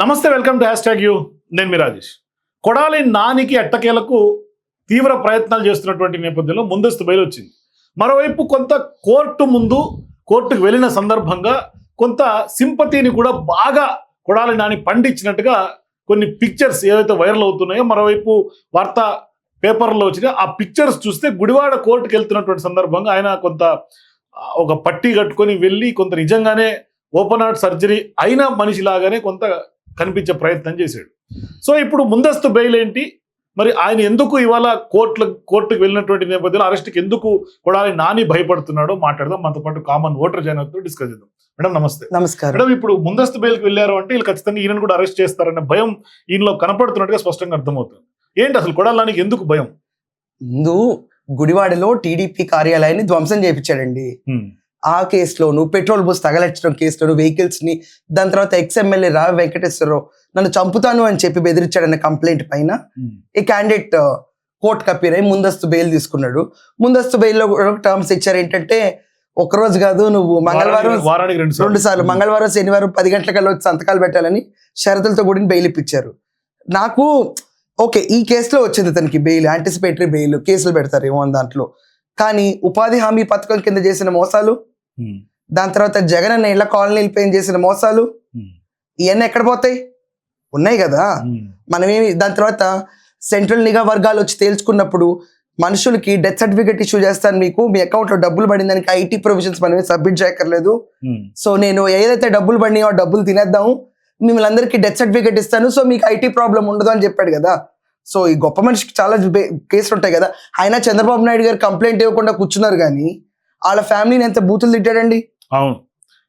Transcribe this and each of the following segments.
నమస్తే welcome to hashtag you. నేను మీ రాజేష్. కొడాలి నానికి ఎట్టకేలకు తీవ్ర ప్రయత్నాలు చేస్తున్నటువంటి నేపథ్యంలో ముందస్తు బయలు వచ్చింది. మరోవైపు కొంత కోర్టు ముందు కోర్టుకు వెళ్ళిన సందర్భంగా కొంత సింపతిని కూడా బాగా కొడాలి నాని పండించినట్టుగా కొన్ని పిక్చర్స్ ఏవైతే వైరల్ అవుతున్నాయో మరోవైపు వార్తా పేపర్లో వచ్చిన ఆ పిక్చర్స్ చూస్తే గుడివాడ కోర్టుకు వెళ్తున్నటువంటి సందర్భంగా ఆయన కొంత ఒక పట్టీ కట్టుకొని వెళ్ళి కొంత నిజంగానే ఓపెన్ హార్ట్ సర్జరీ అయిన మనిషిలాగానే కొంత కనిపించే ప్రయత్నం చేశాడు. సో ఇప్పుడు ముందస్తు బెయిల్ ఏంటి? మరి ఆయన ఎందుకు ఇవాళ కోర్టుల కోర్టుకు వెళ్ళినటువంటి నేపథ్యంలో అరెస్ట్కి ఎందుకు కొడాలి నాని భయపడుతున్నాడో మాట్లాడదాం. మనతో పాటు కామన్ ఓటర్ జైనతో డిస్కస్ చేద్దాం. మేడం నమస్తే. నమస్కారం. మేడం ఇప్పుడు ముందస్తు బెయిల్కి వెళ్ళారు అంటే వీళ్ళు ఖచ్చితంగా ఈయనను కూడా అరెస్ట్ చేస్తారనే భయం ఈయనలో కనపడుతున్నట్టుగా స్పష్టంగా అర్థమవుతుంది. ఏంటి అసలు కొడాలి నానికి ఎందుకు భయం? ముందు గుడివాడలో టీడీపీ కార్యాలయాన్ని ధ్వంసం చేయించాడండి. ఆ కేసులోను పెట్రోల్ బస్ తగలెచ్చడం కేసులోను వెహికల్స్ని దాని తర్వాత ఎక్స్ ఎమ్మెల్యే రావి వెంకటేశ్వరరావు నన్ను చంపుతాను అని చెప్పి బెదిరించాడన్న కంప్లైంట్ పైన. ఈ క్యాండిడేట్ కోర్టు కప్పిరై ముందస్తు బెయిల్ తీసుకున్నాడు ముందస్తు బెయిల్లో టర్మ్స్ ఇచ్చారు ఏంటంటే ఒక రోజు కాదు నువ్వు మంగళవారం రెండు సార్లు మంగళవారం శనివారం పది గంటలకల్లా వచ్చి సంతకాలు పెట్టాలని షరతులతో కూడిన బెయిల్ ఇప్పించారు నాకు ఓకే ఈ కేసులో వచ్చింది తనకి బెయిల్ యాంటిసిపేటరీ బెయిల్ కేసులు పెడతారేమో అని దాంట్లో కానీ ఉపాధి హామీ పథకం కింద చేసిన మోసాలు. దాని తర్వాత జగన్ అన్న ఇళ్ళ కాలనీలు పైన చేసిన మోసాలు హ్మ్. ఇవన్నీ ఎక్కడ పోతాయి? ఉన్నాయి కదా. హ్మ్. మనమేమి దాని తర్వాత సెంట్రల్ నిఘా వర్గాలు వచ్చి తేల్చుకున్నప్పుడు మనుషులకి డెత్ సర్టిఫికేట్ ఇష్యూ చేస్తాను మీకు మీ అకౌంట్లో డబ్బులు పడిందానికి ఐటీ ప్రొవిజన్స్ మనమే సబ్మిట్ చేయక్కర్లేదు. సో నేను ఏదైతే డబ్బులు పడినాయో డబ్బులు తినేద్దాము. మిమ్మల్ని అందరికీ డెత్ సర్టిఫికేట్ ఇస్తాను. సో మీకు ఐటీ ప్రాబ్లం ఉండదు అని చెప్పాడు కదా. సో ఈ గొప్ప మనిషికి చాలా కేసులు ఉంటాయి కదా. ఆయన చంద్రబాబు నాయుడు గారు కంప్లైంట్ ఇవ్వకుండా కూర్చున్నారు కానీ వాళ్ళ ఫ్యామిలీని ఎంత బూతులు తిట్టాడండి? అవును.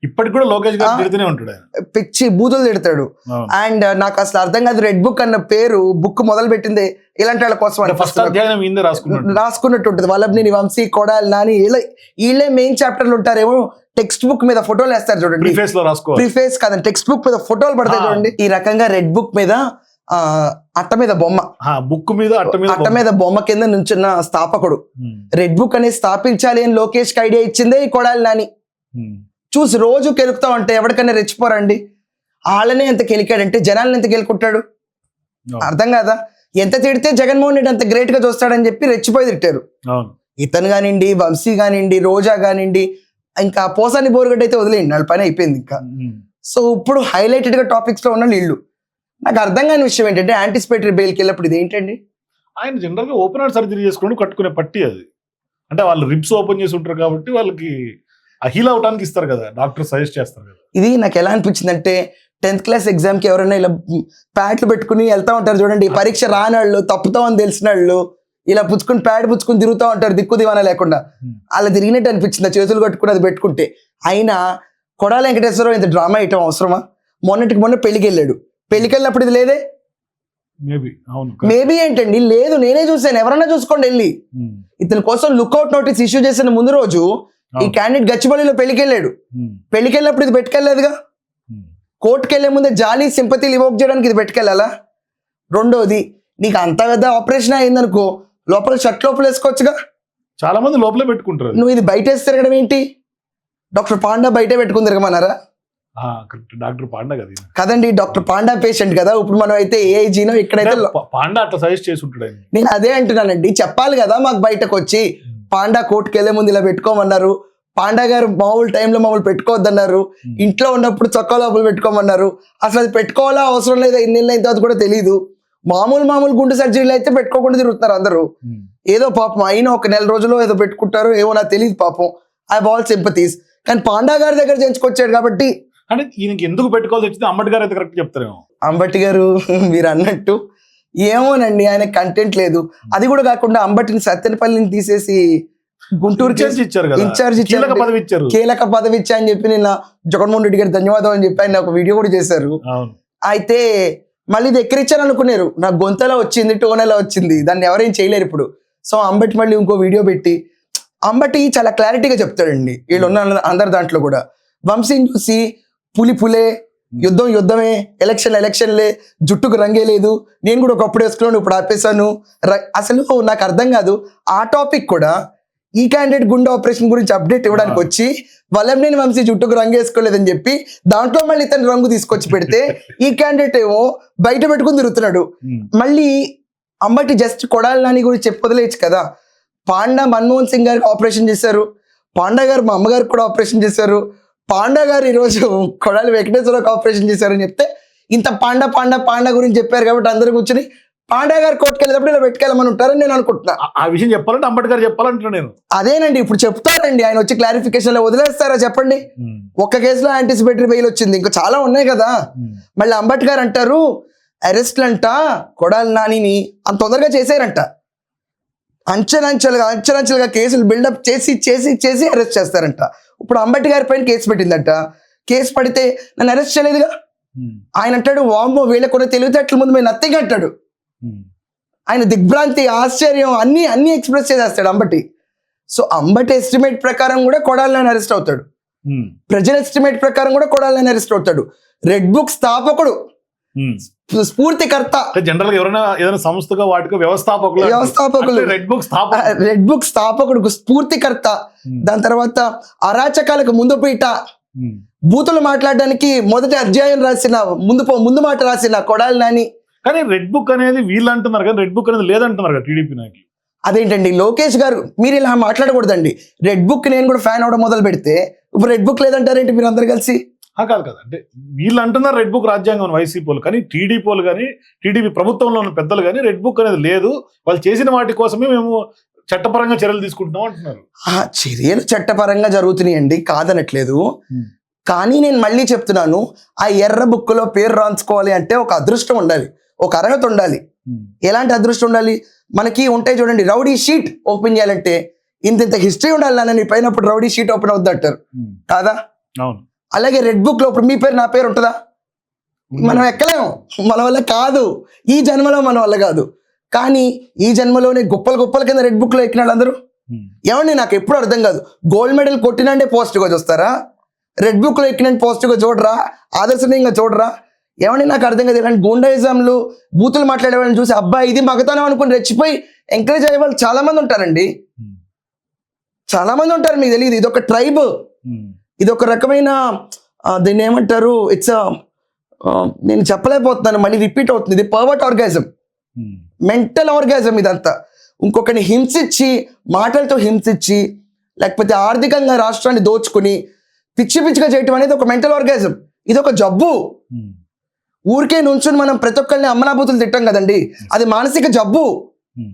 ఇప్పటికి కూడా లోకేష్ గారు ఆ. తిడుతూనే ఉంటాడు ఆయన. పిచ్చి బూతులు తిడతాడు. అండ్ నాకు అసలు అర్థం కాదు రెడ్ బుక్ అన్న పేరు బుక్ మొదలు పెట్టింది ఇలాంటి వాళ్ళ కోసం ఫస్ట్ అధ్యాయం రాసుకున్నట్టు. ఉంటుంది. వల్లభనేని వంశీ కొడాలి నాని ఇలా వీళ్ళే మెయిన్ చాప్టర్లు ఉంటారేమో టెక్స్ట్ బుక్ మీద ఫోటోలు వేస్తారు చూడండి. ప్రీఫేస్లో రాసుకోవాలి ప్రీఫేస్ కాదండి టెక్స్ట్ బుక్ మీద ఫోటోలు పడతాయి. చూడండి. ఈ రకంగా రెడ్ బుక్ మీద అట్ట మీద బొమ్మ. బుక్ మీద అట్ట మీద అట్ట మీద బొమ్మ కింద నుంచున్న స్థాపకుడు. రెడ్ బుక్ అనేది స్థాపించాలి అని లోకేష్కి ఐడియా ఇచ్చిందే ఈ కొడాలి నాని. చూసి రోజు కెలుకుతా ఉంటే ఎవరికైనా రెచ్చిపోరండి. వాళ్ళనే ఎంత కెలికాడంటే జనాలను ఎంత గెలుకుంటాడు. అర్థం కాదా? ఎంత తిడితే జగన్మోహన్ రెడ్డి అంత గ్రేట్గా చూస్తాడని చెప్పి రెచ్చిపోయి తిట్టారు. ఇతను కానివ్వండి వంశీ కానివ్వండి రోజా కానివ్వండి ఇంకా పోసాని బోరుగడ్డ అయితే వదిలేయండి వాళ్ళ పని అయిపోయింది ఇంకా. సో ఇప్పుడు హైలైటెడ్గా టాపిక్స్లో ఉన్న వీళ్ళు నాకు అర్థం కాని విషయం ఏంటంటే యాంటిసిపేటరీ బెయిల్కి వెళ్ళినప్పుడు ఇది ఏంటండి ఆయన జనరల్గా ఓపెన్ హార్ట్ సర్జరీ చేసుకుని కట్టుకునే పట్టి అది. అంటే వాళ్ళు రిప్స్ ఓపెన్ చేసి ఉంటారు కాబట్టి వాళ్ళకి హీల్ అవడానికి ఇస్తారు కదా డాక్టర్ సజెస్ట్ చేస్తారు కదా. ఇది నాకు ఎలా అనిపించింది అంటే టెన్త్ క్లాస్ ఎగ్జామ్కి ఎవరైనా ఇలా ప్యాడ్లు పెట్టుకుని వెళ్తా ఉంటారు చూడండి పరీక్ష రాని వాళ్ళు తప్పుతామని తెలిసిన వాళ్ళు ఇలా పుచ్చుకుని ప్యాడ్ పుచ్చుకుని తిరుగుతూ ఉంటారు దిక్కు దివానా లేకుండా. Hmm. అలా తిరిగినట్టు అనిపించింది చేతులు కట్టుకుని అది పెట్టుకుంటే. అయినా కొడాల వెంకటేశ్వరరావు ఇంత డ్రామా వేయటం అవసరమా? మొన్నటికి మొన్న పెళ్ళికి వెళ్ళాడు. పెళ్ళికి వెళ్ళినప్పుడు ఇది లేదే? మేబీ అవును మేబీ ఏంటండి? లేదు నేనే చూసాను ఎవరన్నా చూసుకోండి వెళ్ళి. హ్మ్. ఇతని కోసం లుక్అవుట్ నోటీస్ ఇష్యూ చేసిన ముందు రోజు ఈ. క్యాండిడేట్ గచ్చిబౌలిలో పెళ్ళికి వెళ్ళాడు హ్మ్. పెళ్ళికి వెళ్ళినప్పుడు ఇది పెట్టుకెళ్ళలేదుగా? హ్మ్. కోర్టుకి వెళ్ళే ముందే జాలీ సింపతిలు ఇవోక్ చేయడానికి ఇది పెట్టుకెళ్ళాలా? రెండోది నీకు అంత పెద్ద ఆపరేషన్ అయిందనుకో లోపల షర్ట్ లోపల వేసుకోవచ్చుగా? చాలా మంది లోపలే పెట్టుకుంటారు. నువ్వు ఇది బయట వేసి తిరగడం ఏంటి? డాక్టర్ పాండా బయటే పెట్టుకుని తిరగమన్నారా? కరెక్ట్. డాక్టర్ పాండా కదా. కదండి డాక్టర్ పాండా పేషెంట్ కదా. ఇప్పుడు మనం అయితే ఏఐజీనో ఇక్కడైతే పాండా అట్లా సజెస్ట్ చేసి ఉంటాడు నేను అదే అంటున్నానండి. చెప్పాలి కదా మాకు బయటకు వచ్చి పాండా కోర్టుకి వెళ్ళే ముందు ఇలా పెట్టుకోమన్నారు. పాండా గారు మామూలు టైంలో మామూలు పెట్టుకోవద్దన్నారు. ఇంట్లో ఉన్నప్పుడు చొక్కా లోపల పెట్టుకోమన్నారు. అసలు అది పెట్టుకోవాలా అవసరం లేదా ఇన్ని నెలలు అయిన తర్వాత కూడా తెలియదు మామూలు మామూలు గుండె సర్జరీలు అయితే పెట్టుకోకుండా తిరుగుతున్నారు అందరూ. ఏదో పాపం అయినా ఒక నెల రోజుల్లో ఏదో పెట్టుకుంటారు ఏమో నాకు తెలియదు పాపం. I ball sympathies. కానీ పాండా గారి దగ్గర చేయించుకొచ్చాడు కాబట్టి అంటే ఈయనకి ఎందుకు పెట్టుకోవాల్సి వచ్చింది అంబటి గారు అయితే కరెక్ట్ చెప్తారేమో. అంబటి గారు మీరు అన్నట్టు ఏమోనండి ఆయన కంటెంట్ లేదు. అది కూడా కాకుండా అంబటిని సత్యనపల్లిని తీసేసి గుంటూరుకి ఇన్ఛార్జ్ ఇచ్చారు ఇన్ఛార్జ్ కీలక పదవి ఇచ్చారు. కీలక పదవి ఇచ్చా అని చెప్పి నిన్న జగన్మోహన్ రెడ్డి గారు ధన్యవాదం అని చెప్పి ఆయన ఒక వీడియో కూడా చేశారు. అయితే మళ్ళీ ఇది ఎక్కిరిచ్చారు అనుకున్నారు నాకు గొంతలా వచ్చింది టోన్ ఎలా వచ్చింది. దాన్ని ఎవరేం చేయలేరు ఇప్పుడు. సో అంబటి మళ్ళీ ఇంకో వీడియో పెట్టి అంబటి చాలా క్లారిటీగా చెప్తాడండి. వీళ్ళు ఉన్న అందరి దాంట్లో కూడా. వంశీని చూసి పులి పులే యుద్ధం యుద్ధమే ఎలక్షన్ ఎలక్షన్లే జుట్టుకు రంగే లేదు. నేను కూడా ఒకప్పుడు వేసుకున్నాను ఇప్పుడు ఆపేశాను. అసలు నాకు అర్థం కాదు. ఆ టాపిక్ కూడా ఈ క్యాండిడేట్ గుండె ఆపరేషన్ గురించి అప్డేట్ ఇవ్వడానికి వచ్చి వల్లభనేని వంశీ జుట్టుకు రంగు వేసుకోలేదని చెప్పి దాంట్లో మళ్ళీ ఇతను రంగు తీసుకొచ్చి పెడితే ఈ క్యాండిడేట్ ఏమో బయట పెట్టుకుని తిరుగుతున్నాడు. మళ్ళీ అంబటి జస్ట్ కొడాలి నాని గురించి చెప్పి వదిలేయచ్చు కదా. పాండా మన్మోహన్ సింగ్ గారికి ఆపరేషన్ చేశారు. పాండా గారు మా అమ్మగారికి కూడా ఆపరేషన్ చేశారు. పాండా గారు ఈరోజు కొడాలి వెంకటేశ్వరరావుకి ఆపరేషన్ చేశారని చెప్తే ఇంత పాండా పాండా పాండా గురించి చెప్పారు కాబట్టి అందరూ కూర్చుని పాండా గారు కోర్టుకెళ్ళేటప్పుడు ఇలా పెట్టుకెళ్ళమని ఉంటారని నేను అనుకుంటున్నా. ఆ- విషయం చెప్పాలంటే అంబేద్కర్ చెప్పాలంటున్నా నేను. అదేనండి ఇప్పుడు చెప్తారండి. ఆయన వచ్చి క్లారిఫికేషన్లో వదిలేస్తారా చెప్పండి. ఒక్క కేసులో యాంటిసిపేటరీ బెయిల్ వచ్చింది. ఇంకా చాలా ఉన్నాయి కదా. మళ్ళీ అంబేద్కర్ అంటారు అరెస్ట్లు అంట కొడాలి నానిని అంత తొందరగా చేశారంట. అంచెలంచెలుగా అంచెలంచెలుగా కేసులు బిల్డప్ చేసి చేసి చేసి అరెస్ట్ చేస్తారంట. ఇప్పుడు అంబేద్కర్ పైన కేసు పెట్టిందంట కేసు పడితే నన్ను అరెస్ట్ చేయలేదుగా ఉమ్. ఆయన అంటాడు వామ్మో వీళ్ళ కొన్ని తెలివితేటల ముందు మేము నథింగ్ అంటాడు ఉమ్. ఆయన దిగ్భ్రాంతి ఆశ్చర్యం అన్ని అన్ని ఎక్స్ప్రెస్ చేసేస్తాడు అంబటి సో అంబటి ఎస్టిమేట్ ప్రకారం కూడా కొడాలని అరెస్ట్ అవుతాడు ఉమ్. ప్రజల ఎస్టిమేట్ ప్రకారం కూడా కొడాలని అరెస్ట్ అవుతాడు రెడ్ బుక్ స్థాపకుడు. స్ఫూర్తికర్త జనరల్గా ఎవరైనా ఏదైనా సంస్థగా వాటికి వ్యవస్థాపకులు. వ్యవస్థాపకులు. రెడ్ బుక్ రెడ్ బుక్ స్థాపకుడు స్ఫూర్తికర్త. దాని తర్వాత అరాచకాలకు ముందు పీట. బూతులు మాట్లాడడానికి మొదటి అధ్యాయం రాసిన ముందు ముందు మాట రాసిన కొడాలి నాని కానీ రెడ్ బుక్ అనేది వీళ్ళు అంటున్నారు కానీ రెడ్ బుక్ అనేది లేదంటున్నారు కదా టీడీపీ నాయకులు అదేంటండి లోకేష్ గారు మీరు ఇలా మాట్లాడకూడదండి రెడ్ బుక్ నేను కూడా ఫ్యాన్ అవడం మొదలు పెడితే ఇప్పుడు రెడ్ బుక్ లేదంటారేంటి మీరు అందరు కలిసి కాదు కాదు. అంటే వీళ్ళు అంటున్నారు రెడ్ బుక్ రాజ్యాంగం వైసీపీలు కానీ టీడీపీలు కానీ టీడీపీ ప్రభుత్వంలో ఉన్న పెద్దలు కానీ రెడ్ బుక్ అనేది లేదు. వాళ్ళు చేసిన వాటి కోసమే మేము చట్టపరంగా చర్యలు తీసుకుంటున్నాం అంటున్నారు. ఆ చర్యలు చట్టపరంగా జరుగుతున్నాయండి. కాదనట్లేదు. కానీ నేను మళ్ళీ చెప్తున్నాను ఆ ఎర్ర బుక్లో పేరు రాంచుకోవాలి అంటే ఒక అదృష్టం ఉండాలి. ఒక అర్హత ఉండాలి. ఎలాంటి అదృష్టం ఉండాలి? మనకి ఉంటాయి చూడండి రౌడీ షీట్ ఓపెన్ చేయాలంటే ఇంత ఇంత హిస్టరీ ఉండాలి నాన్న నీ పైన ఇప్పుడు రౌడీ షీట్ ఓపెన్ అవుద్ది అంటారు కాదా? అవును. అలాగే రెడ్ బుక్లో ఇప్పుడు మీ పేరు నా పేరు ఉంటుందా? మనం ఎక్కలేము. మన వల్ల కాదు. ఈ జన్మలో మన వల్ల కాదు. కానీ ఈ జన్మలోనే గొప్పల గొప్పల కింద రెడ్ బుక్లో ఎక్కిన వాళ్ళందరూ ఉమ్. ఏమండి నాకు ఎప్పుడు అర్థం కాదు. గోల్డ్ మెడల్ కొట్టినంటే పాజిటివ్గా చూస్తారా? రెడ్ బుక్లో ఎక్కినంటే పాజిటివ్గా చూడరా? ఆదర్శనీయంగా చూడరా? ఏమండి నాకు అర్థం కాదు. ఇలాంటి గుండాయిజంలు బూతులు మాట్లాడే వాళ్ళని చూసి అబ్బాయి ఇది మగతనం అనుకుని రెచ్చిపోయి ఎంకరేజ్ అయ్యే వాళ్ళు చాలా మంది ఉంటారండి. ఉమ్. చాలా మంది ఉంటారు మీకు తెలియదు ఇది ఒక ట్రైబ్. ఇది ఒక రకమైన దీన్ని ఏమంటారు ఇట్స్ నేను చెప్పలేకపోతున్నాను మళ్ళీ రిపీట్ అవుతుంది. ఇది పర్వర్ట్ ఆర్గాజం. మెంటల్ ఆర్గాజం ఇదంతా. ఇంకొకరిని హింసించి మాటలతో హింసించి లేకపోతే ఆర్థికంగా రాష్ట్రాన్ని దోచుకుని పిచ్చి పిచ్చిగా చేయటం అనేది ఒక మెంటల్ ఆర్గాజం ఇది ఒక జబ్బు. ఉమ్. ఊరికే నుంచుని మనం ప్రతి ఒక్కరిని అమ్మనాభూతులు తిట్టాం కదండి. అది మానసిక జబ్బు. ఉమ్.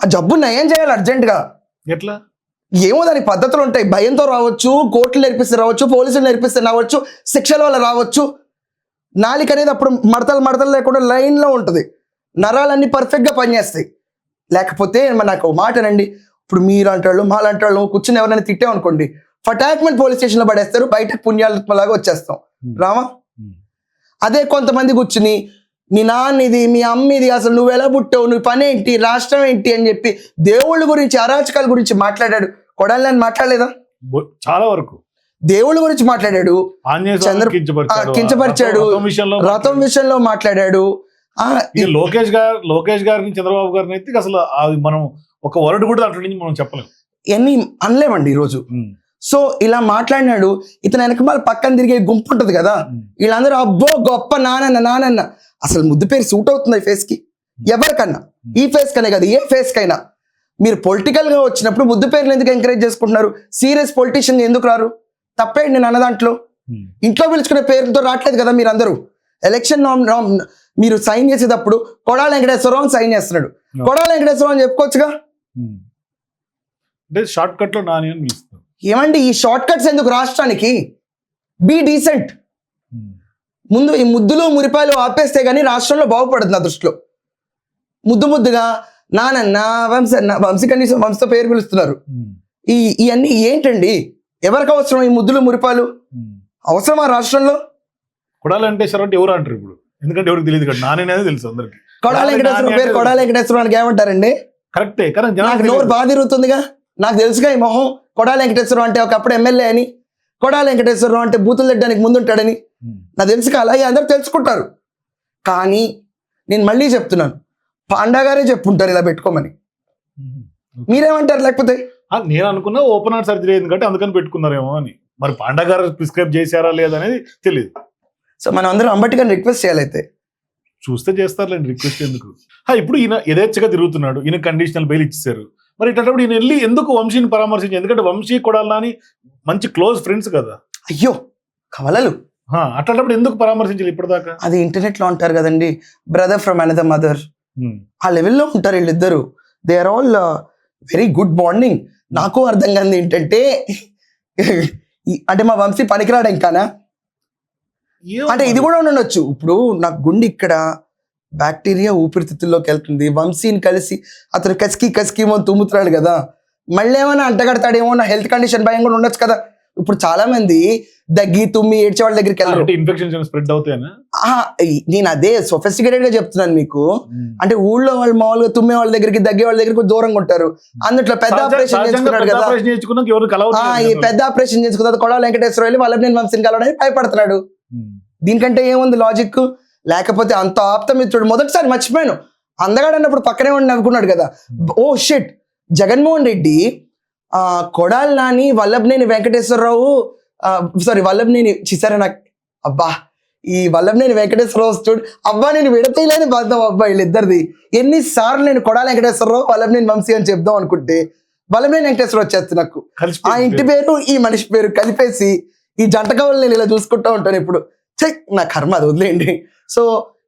ఆ జబ్బు నయం చేయాలి అర్జెంటుగా ఎట్లా? ఏమో దానికి పద్ధతులు ఉంటాయి. భయంతో రావచ్చు కోర్టులు నేర్పిస్తే రావచ్చు పోలీసులు నేర్పిస్తే రావచ్చు శిక్షల వల్ల రావచ్చు. నాలిక అనేది అప్పుడు మడతలు మడతలు లేకుండా లైన్లో ఉంటుంది. నరాలన్నీ పర్ఫెక్ట్గా పనిచేస్తాయి. లేకపోతే నాకు ఒక మాట అనండి. ఇప్పుడు మీరు అంటాళ్ళు మాలాంటి వాళ్ళు కూర్చుని ఎవరైనా తిట్టామనుకోండి ఫటాక్మెంట్ పోలీస్ స్టేషన్లో పడేస్తారు బయటకు పుణ్యాలాగా వచ్చేస్తాం. రామా. అదే కొంతమంది కూర్చుని మీ నాన్న ఇది మీ అమ్మ ఇది అసలు నువ్వు ఎలా పుట్టావు? నువ్వు పని ఏంటి రాష్ట్రం ఏంటి? అని చెప్పి దేవుళ్ళ గురించి అరాచకాల గురించి మాట్లాడాడు. కొడాలని మాట్లాడలేదా? బొ- చాలా వరకు. దేవుళ్ళ గురించి మాట్లాడాడు. చంద్ర- కించపరిచాడు. రథం- విషయంలో మాట్లాడాడు. లోకేష్ గారు లోకేష్ గారిని చంద్రబాబు గారిని అయితే అసలు అది మనం ఒక వరడు కూడా దాంట్లో నుంచి మనం చెప్పలేం. ఇవన్నీ అనలేమండి ఈరోజు. సో ఇలా మాట్లాడినాడు. ఇతను వెనక మళ్ళీ పక్కన తిరిగే గుంపు ఉంటుంది కదా. వీళ్ళందరూ అబ్బో గొప్ప నానన్న నానన్న. అసలు ముద్దు పేరు సూట్ అవుతుంది ఫేస్కి. ఎవరికన్నా? ఈ ఫేస్ కనే కదా ఏ ఫేస్ కైనా. మీరు పొలిటికల్గా వచ్చినప్పుడు ముద్దు పేర్లు ఎందుకు ఎంకరేజ్ చేసుకుంటున్నారు? సీరియస్ పొలిటీషియన్ ఎందుకు రారు? తప్పేంటి నేను అన్న దాంట్లో. ఉమ్. ఇంట్లో పిలుచుకునే పేరుతో రావట్లేదు కదా మీరు అందరూ ఎలక్షన్ నామ్ నామ్ మీరు సైన్ చేసేటప్పుడు కొడాల వెంకటేశ్వరరావు సైన్ చేస్తున్నాడు. కొడాల వెంకటేశ్వరరావు అని చెప్పుకోవచ్చుగా? ఉమ్. అంటే షార్ట్ కట్లో నాని అని పిలుస్తారు. ఏమండి ఈ షార్ట్ కట్స్ ఎందుకు రాష్ట్రానికి? Be decent um. ముందు ఈ ముద్దులు మురిపాయలు ఆపేస్తే గానీ రాష్ట్రంలో బాగుపడుతుంది నా దృష్టిలో. ముద్దు ముద్దుగా నానన్న వంశన్న వంశీ కనీసం వంశతో పేరు పిలుస్తున్నారు. ఈ ఇవన్నీ ఏంటండి? ఎవరికి అవసరం ఈ ముద్దులు మురిపాలు. అవసరమా రాష్ట్రంలో? కొడాలి వెంకటేశ్వర అంటే ఎవరు అంటారు ఇప్పుడు? ఎందుకంటే ఎవరికి తెలియదు కదా నాని తెలుసు అందరికి. కొడాల వెంకటేశ్వర పేరు కొడాల వెంకటేశ్వరానికి ఏమంటారండి? కరెక్టే కానీ నాకు నోరు. బాగా తిరుగుతుందిగా. నాకు తెలుసుగా ఈ మొహం. కొడాల వెంకటేశ్వరం అంటే ఒకప్పుడు ఎమ్మెల్యే అని. కొడాల వెంకటేశ్వరరావు అంటే బూతులు తిట్టడానికి ముందుంటాడని. నాకు తెలుసుగా అలాగే అందరూ తెలుసుకుంటారు. కానీ నేను మళ్ళీ చెప్తున్నాను. పాండా గారే చెప్పుంటారు ఇలా పెట్టుకోమని. మీరేమంటారు లేకపోతే? నేను అనుకున్నా ఓపెన్ హార్ట్ సర్జరీ అయింది కాబట్టి అందుకని పెట్టుకున్నారేమో అని. మరి పాండా గారు ప్రిస్క్రైబ్ చేశారా లేదా అనేది తెలియదు సో మనం అందరం అంబటి గారిని రిక్వెస్ట్ చేయాలి అయితే చూస్తే చేస్తారులేండి రిక్వెస్ట్ ఎందుకు? ఇప్పుడు ఈయన యథేచ్ఛగా తిరుగుతున్నాడు ఈయన కండిషనల్ బెయిల్ ఇచ్చేసారు మరి ఇట్లాంటప్పుడు ఈయన వెళ్ళి ఎందుకు వంశీని పరామర్శించి ఎందుకంటే వంశీ కొడాలని మంచి క్లోజ్ ఫ్రెండ్స్ కదా. అయ్యో కవలలు. అట్లాంటప్పుడు ఎందుకు పరామర్శించాలి ఇప్పటిదాకా? అది ఇంటర్నెట్లో ఉంటారు కదండి బ్రదర్ ఫ్రమ్ అనదర్ మదర్. ఆ లెవెల్లో ఉంటారు వీళ్ళిద్దరు. They are all very good bonding నాకు అర్థం కాదు ఏంటంటే అంటే మా వంశీ పనికిరాడు ఇంకానా? అంటే ఇది కూడా ఉండొచ్చు. ఇప్పుడు నాకు గుండె ఇక్కడ బ్యాక్టీరియా ఊపిరితిత్తుల్లోకి వెళ్తుంది. వంశీని కలిసి అతను కసికి కసికి ఏమో తుమ్ముతున్నాడు కదా. మళ్ళీ ఏమైనా అంటగడతాడేమో నా హెల్త్ కండిషన్ భయం కూడా ఉండొచ్చు కదా. ఇప్పుడు చాలా మంది దగ్గి తుమ్మి ఏడ్చే వాళ్ళ దగ్గరికి వెళ్ళరు. అంటే ఇన్ఫెక్షన్స్ స్ప్రెడ్ అవుతాయనా? నేను అదే సొఫిస్టికేటెడ్గా చెప్తున్నాను మీకు. అంటే ఊళ్ళో వాళ్ళు మామూలుగా తుమ్మే వాళ్ళ దగ్గరికి దగ్గే వాళ్ళ దగ్గరికి దూరంగా ఉంటారు. అందుట్లో పెద్ద ఆపరేషన్ చేసుకున్నాడు పెద్ద కదా. ఈ పెద్ద ఆపరేషన్ చేసుకున్న కొడవ వెంకటేశ్వర వెళ్ళి వాళ్ళ నేను వంశీని కలవడానికి భయపడుతున్నాడు. దీనికంటే ఏముంది లాజిక్ లేకపోతే అంత ఆప్తమిత్రుడు. మొదటిసారి మర్చిపోయాను. అందగాడు అన్నప్పుడు పక్కనే ఉండి నవ్వుకున్నాడు కదా. Oh shit Jaganmohan Reddy Kodali Nani Vallabhaneni Venkateswararao sorry Vallabhaneni చిసారా నాకు అబ్బా ఈ వల్లభనేని వెంకటేశ్వరరావు చూడు అబ్బా నేను విడతీయలేని బాధ్యత అబ్బా వీళ్ళిద్దరిది. ఎన్నిసార్లు నేను కొడాలి వెంకటేశ్వరరావు వల్లభనేని వంశీ అని చెప్దాం అనుకుంటే వల్లభనేని వెంకటేశ్వరరావు వచ్చేస్తుంది నాకు. ఆ. ఇంటి పేరు ఈ మనిషి పేరు కలిపేసి ఈ జంట కవులు నేను ఇలా చూసుకుంటా ఉంటాను ఇప్పుడు. ఛై, నా కర్మ అది వదిలేయండి. సో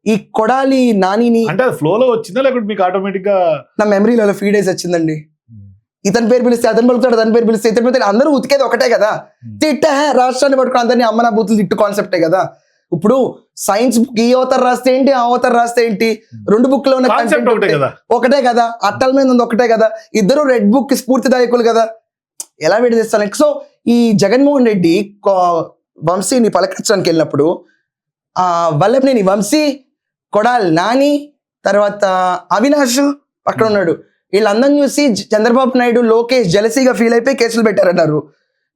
ఈ కొడాలి నానిని అంటే అది ఫ్లో లో వచ్చిందా లేకపోతే మీకు ఆటోమేటిక్గా నా మెమరీలో ఫీడ్ వేసి వచ్చిందండి. ఇతని పేరు పిలిస్తే అతను పలుకుతాడు అతని పేరు పిలిస్తే ఇతని పేరు అందరూ ఉతికేది ఒకటే కదా. తిట్ట రాష్ట్రాన్ని పట్టుకుని అందరినీ అమ్మ నా బూతులు తిట్టు కాన్సెప్టే కదా. ఇప్పుడు సైన్స్ బుక్ ఈ అవతారం రాస్తే ఏంటి ఆ అవతారం రాస్తే ఏంటి? రెండు బుక్లో ఉన్న కాన్సెప్ట్ ఒకటే. కదా. ఒకటే కదా. అట్టల మీద ఉంది ఒకటే కదా. ఇద్దరు రెడ్ బుక్ స్ఫూర్తిదాయకులు కదా. ఎలా విడదీస్తాను సో ఈ జగన్మోహన్ రెడ్డి వంశీని పలకరించడానికి వెళ్ళినప్పుడు ఆ వల్లభనేని వంశీ కొడాల్ నాని తర్వాత అవినాష్ అక్కడ ఉన్నాడు. వీళ్ళందరిని చూసి చంద్రబాబు నాయుడు లోకేష్ జలసీగా ఫీల్ అయిపోయి కేసులు పెట్టారన్నారు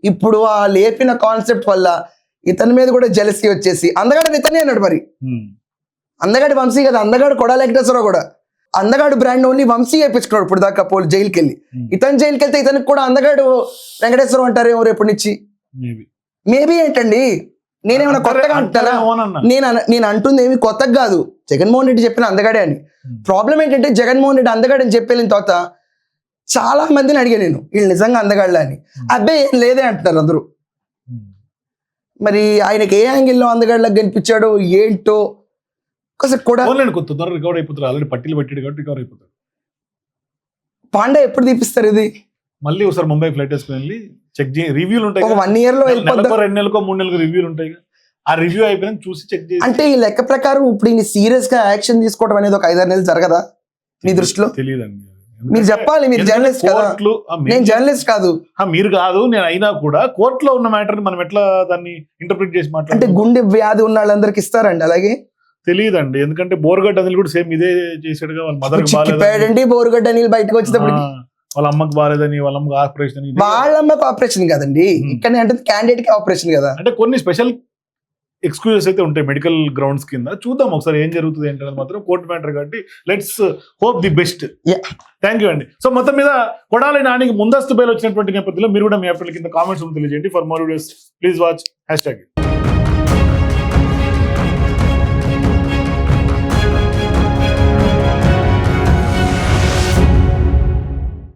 ఇప్పుడు ఆ లేపిన కాన్సెప్ట్ వల్ల ఇతని మీద కూడా జలసీ వచ్చేసి అందగాడు ఇతనే అన్నాడు మరి. అందగాడి వంశీ కదా అందగాడు కొడా వెంకటేశ్వరరావు కూడా అందగాడు బ్రాండ్ ఓన్లీ వంశీ వేయించుకున్నాడు ఇప్పుడు దాకా పోలు జైలుకి వెళ్ళి. ఇతను జైలుకి వెళ్తే ఇతనికి కూడా అందగాడు వెంకటేశ్వరం అంటారేమో రేపటి నుంచి. మేబీ ఏంటండి నేనేమైనా కొత్తగా అంటారేమోనన్నా. నేను నేను అంటుంది ఏమి కొత్తగా కాదు. జగన్మోహన్ రెడ్డి చెప్పిన అందగాడే అని. ప్రాబ్లం ఏంటంటే జగన్మోహన్ రెడ్డి అందగాడు అని చెప్పి వెళ్ళిన తర్వాత చాలా మందిని అడిగాను నేను. వీళ్ళు నిజంగా అందగాళ్ళ అని. అబ్బాయి ఏం లేదే అంటున్నారు అందరూ. మరి ఆయనకి ఏ యాంగిల్లో అందగాళ్ళకి కనిపించాడో ఏంటో ఒకసారి కూడా పోన్లేండి, కొంత తొందరగా రికవర్ అయిపోతారు. ఆల్రెడీ పట్టీలు పట్టాడు కాబట్టి రికవర్ అయిపోతారు పాండే ఎప్పుడు తీపిస్తారు ఇది? మళ్ళీ ఒకసారి ముంబై ఫ్లైట్ వేసుకుని వెళ్ళి చెక్ చేయి రివ్యూలు ఉంటాయి ఒక. వన్ ఇయర్లో నెలకో రెండు నెలలకో మూడు నెలలకు రివ్యూలు ఉంటాయి. ఆ రివ్యూ అయిపోయినాక చూసి చెక్ చేసి అంటే ఈ లెక్క ప్రకారం ఇప్పుడు ఈయన సీరియస్గా యాక్షన్ తీసుకోవడం అనేది ఒక ఐదారు నెలలు జరగదా? మీ దృష్టిలో? తెలియదండి మీరు చెప్పాలి మీరు జర్నలిస్ట్ కోర్టులు మీరు- నేను జర్నలిస్ట్ కాదు. మీరు కాదు నేను అయినా కూడా కోర్టులో ఉన్న మ్యాటర్ మనం ఎట్లా దాన్ని ఇంటర్ప్రిట్ చేసి అంటే మాట్లాడాలి గుండె వ్యాధి ఉన్న వాళ్ళందరికి ఇస్తారండి అలాగే? తెలియదండి ఎందుకంటే బోర్గడ్ అనిల్ కూడా సేమ్ ఇదే చేసాడుగా వాళ్ళ మదర్ బోరుగడ్డ నీళ్ళు బయటకు వచ్చేటప్పుడు వాళ్ళ అమ్మకి బాగాలేదని వాళ్ళ అమ్మకి ఆపరేషన్ అని ఇదే. వాళ్ళమ్మకి ఆపరేషన్ కదండి. ఇక్కడ అంటే క్యాండిడేట్కి ఆపరేషన్ కదా. అంటే కొన్ని స్పెషల్ ఎక్స్క్యూజెస్ అయితే ఉంటాయి మెడికల్ గ్రౌండ్స్ కింద. చూద్దాం ఒకసారి ఏం జరుగుతుంది ఏంటనేది మాత్రం కోర్టు మ్యాటర్ కాబట్టి let's hope the best. Thank you అండి. సో మొత్తం మీద కొడాలి నానికి ముందస్తు బయలు వచ్చినటువంటి నేపథ్యంలో మీరు కూడా మీ అప్పటి కింద కామెంట్స్ తెలియజేయండి. For more videos please watch hashtag